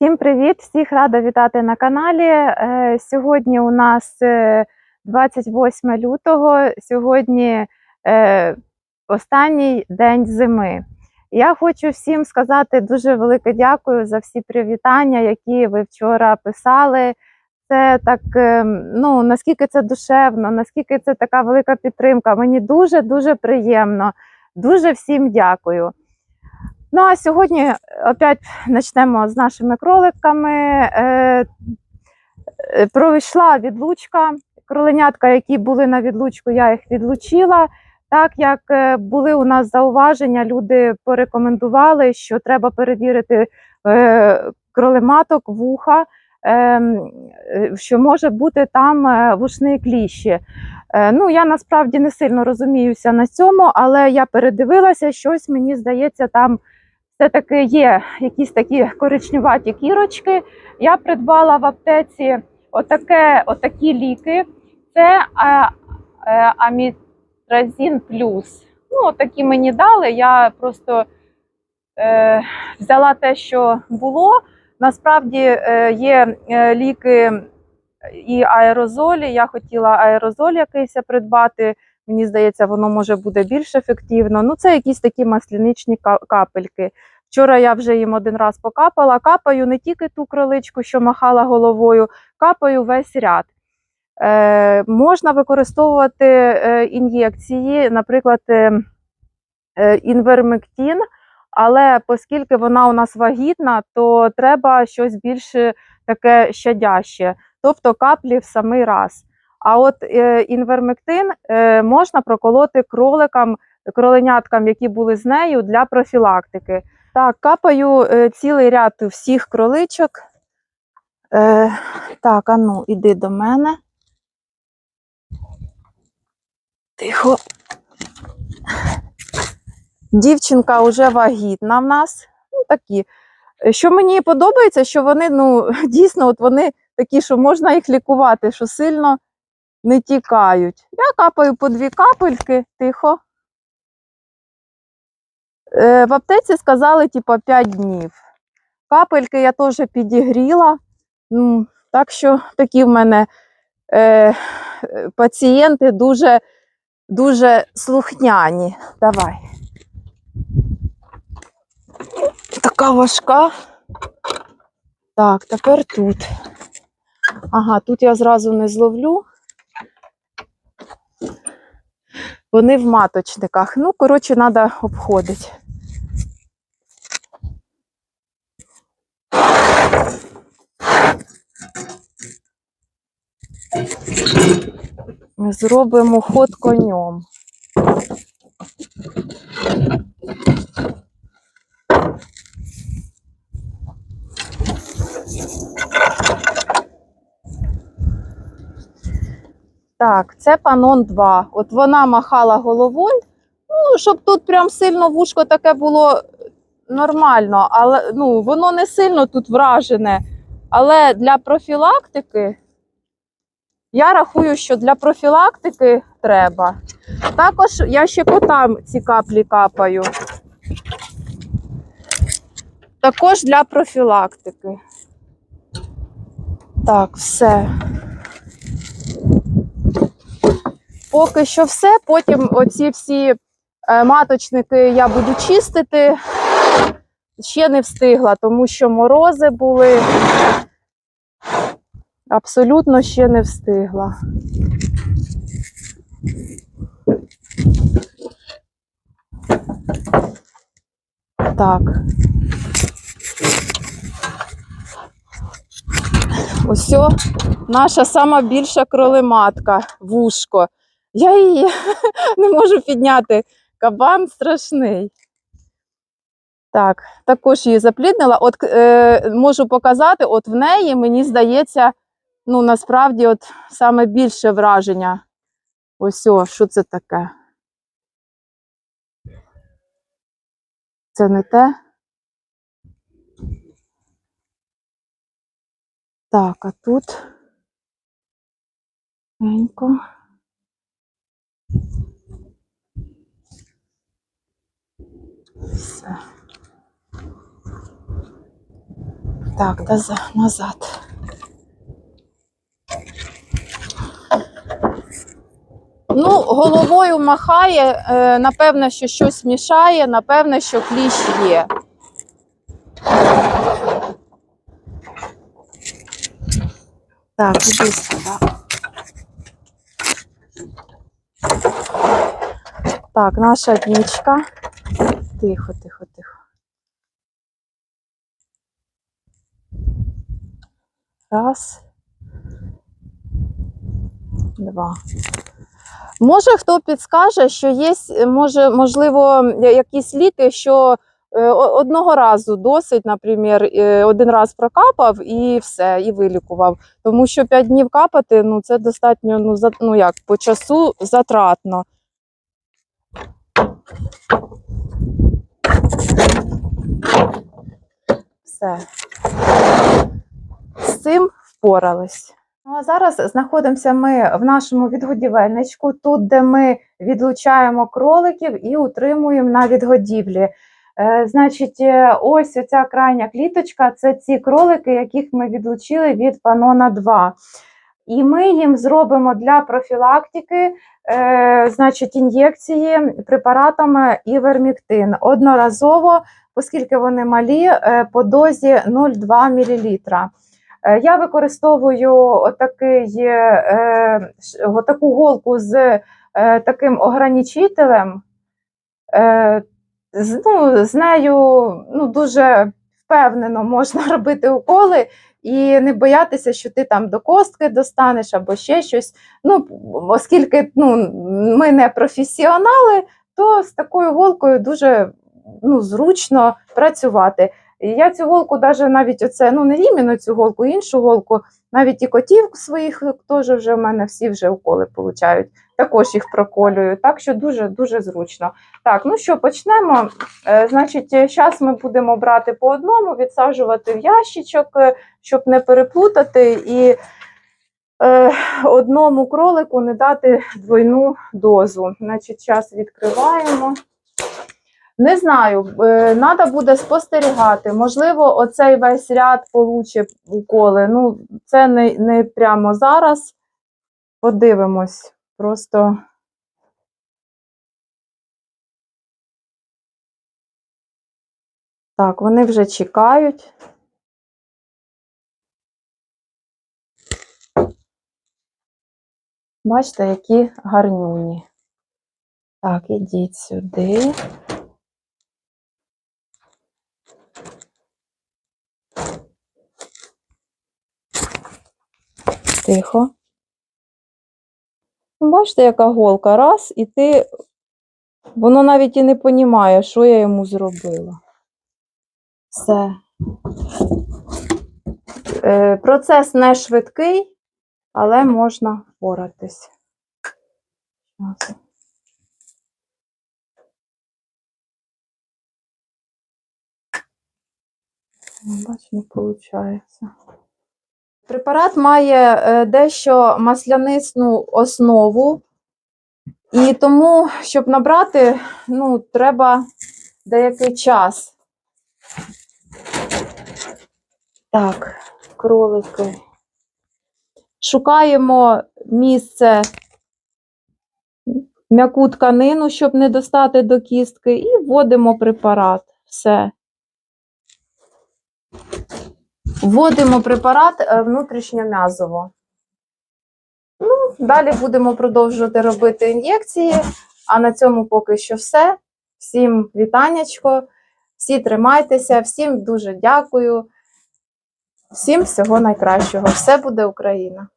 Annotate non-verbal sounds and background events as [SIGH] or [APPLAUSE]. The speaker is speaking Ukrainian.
Всім привіт! Всіх рада вітати на каналі. Е, Сьогодні у нас е, 28 лютого, сьогодні е, останній день зими. Я хочу всім сказати дуже велике дякую за всі привітання, які ви вчора писали. Це так, е, ну наскільки це душевно, наскільки це така велика підтримка. Мені дуже дуже приємно. Дуже всім дякую. Ну а сьогодні опять почнемо з нашими кроликами. Е, е, пройшла відлучка. Кроленятка, які були на відлучку, я їх відлучила. Так як е, були у нас зауваження, люди порекомендували, що треба перевірити е, кролематок вуха, е, е, що може бути там е, вушні кліщі. Е, Ну, я насправді не сильно розуміюся на цьому, але я передивилася, щось мені здається, там все-таки є якісь такі коричневаті кірочки. Я придбала в аптеці отаке, отакі ліки. Це е, Амітразін плюс. Ну, такі мені дали. Я просто е, взяла те, що було. Насправді е, є е, ліки і аерозолі. Я хотіла аерозоль якийсь придбати. Мені здається, воно може буде більш ефективно. Ну, це якісь такі масляничні капельки. Вчора я вже їм один раз покапала. Капаю не тільки ту кроличку, що махала головою, капаю весь ряд. Е, можна використовувати е, ін'єкції, наприклад, е, е, інвермектин, але оскільки вона у нас вагітна, то треба щось більш таке щадяще, тобто каплі в самий раз. А от інвермектин можна проколоти кроликам, кроленяткам, які були з нею для профілактики. Так, капаю е, цілий ряд всіх кроличок. Е, так, ану, іди до мене. Тихо. Дівчинка вже вагітна в нас. Ну, такі. Що мені подобається, що вони ну, [LAUGHS] дійсно от вони такі, що можна їх лікувати, що сильно не тікають. Я капаю по дві капельки, тихо. Е, в аптеці сказали, типа, 5 днів. Капельки я теж підігріла. Ну, так що такі в мене е, пацієнти дуже, дуже слухняні. Давай. Така важка. Так, тепер тут. Ага, тут я зразу не зловлю. Вони в маточниках. Ну, коротше, треба обходити. Зробимо ход конем. Так, це панон 2. От вона махала головою. Ну, щоб тут прям сильно вушко таке було нормально, але ну, воно не сильно тут вражене. Але для профілактики я рахую, що для профілактики треба. Також я ще котам ці каплі капаю. Також для профілактики. Так, все. Поки що все. Потім оці всі е, маточники я буду чистити. Ще не встигла, тому що морози були. Абсолютно ще не встигла. Так. Ось наша сама більша кролематка, вушко. Я її [LAUGHS] не можу підняти. Кабан страшний. Так, також її запліднила. От е, можу показати, от в неї, мені здається, ну насправді, от саме більше враження. Ось о, що це таке? Це не те. Так, а тут. Тихенько. Все. Так, назад. Ну, головою махає, е, напевно, що щось мішає, напевно, що кліщ є. Так, іди сюди. Так, наша дічка. Тихо, тихо, тихо. Раз. Два. Може, хто підскаже, що є, може, можливо, якісь ліки, що е, одного разу досить, наприклад, е, один раз прокапав і все, і вилікував. Тому що 5 днів капати, ну це достатньо, ну, за, ну як, по часу затратно. Все. Цим впорались. Ну, а зараз знаходимося ми в нашому відгодівельничку, тут, де ми відлучаємо кроликів і утримуємо на відгодівлі. Е, значить, е, ось оця крайня кліточка це ці кролики, яких ми відлучили від панона 2. І ми їм зробимо для профілактики е, значить, ін'єкції препаратами іверміктин одноразово, оскільки вони малі, е, по дозі 0,2 мл. Е, Я використовую отакий, е, отаку голку з е, таким ограничителем. Ну, з нею ну, дуже впевнено можна [LAUGHS] робити уколи і не боятися, що ти там до костки достанеш або ще щось. Ну, оскільки ну, ми не професіонали, то з такою голкою дуже ну, зручно працювати. І я цю голку, даже навіть оце, ну не іменно цю голку, іншу голку, навіть і котів своїх теж вже в мене всі вже уколи получають. Також їх проколюю. Так що дуже дуже зручно. Так, ну що, почнемо. Е, значить, зараз ми будемо брати по одному, відсаджувати в ящичок, е, щоб не переплутати і е, одному кролику не дати двойну дозу. Значить, зараз відкриваємо. Не знаю, треба буде спостерігати. Можливо, оцей весь ряд получить уколи. Ну, це не, не прямо зараз. Подивимось. Просто. Так, вони вже чекають. Бачите, які гарнюні. Так, ідіть сюди. Тихо. Ну, Бачите, яка голка? Раз, і ти. Воно навіть і не понімає, що я йому зробила. Все. Е, процес не швидкий, але можна впоратись. Ну, Бач, не виходить. Препарат має е, дещо маслянисну основу, і тому, щоб набрати, ну, треба деякий час. Так, кролики. Шукаємо місце, м'яку тканину, щоб не достати до кістки, і вводимо препарат. Все. Вводимо препарат е, внутрішньом'язово. Ну, далі будемо продовжувати робити ін'єкції. А на цьому поки що все. Всім вітаннячко, всі тримайтеся, всім дуже дякую. Всім всього найкращого. Все буде Україна!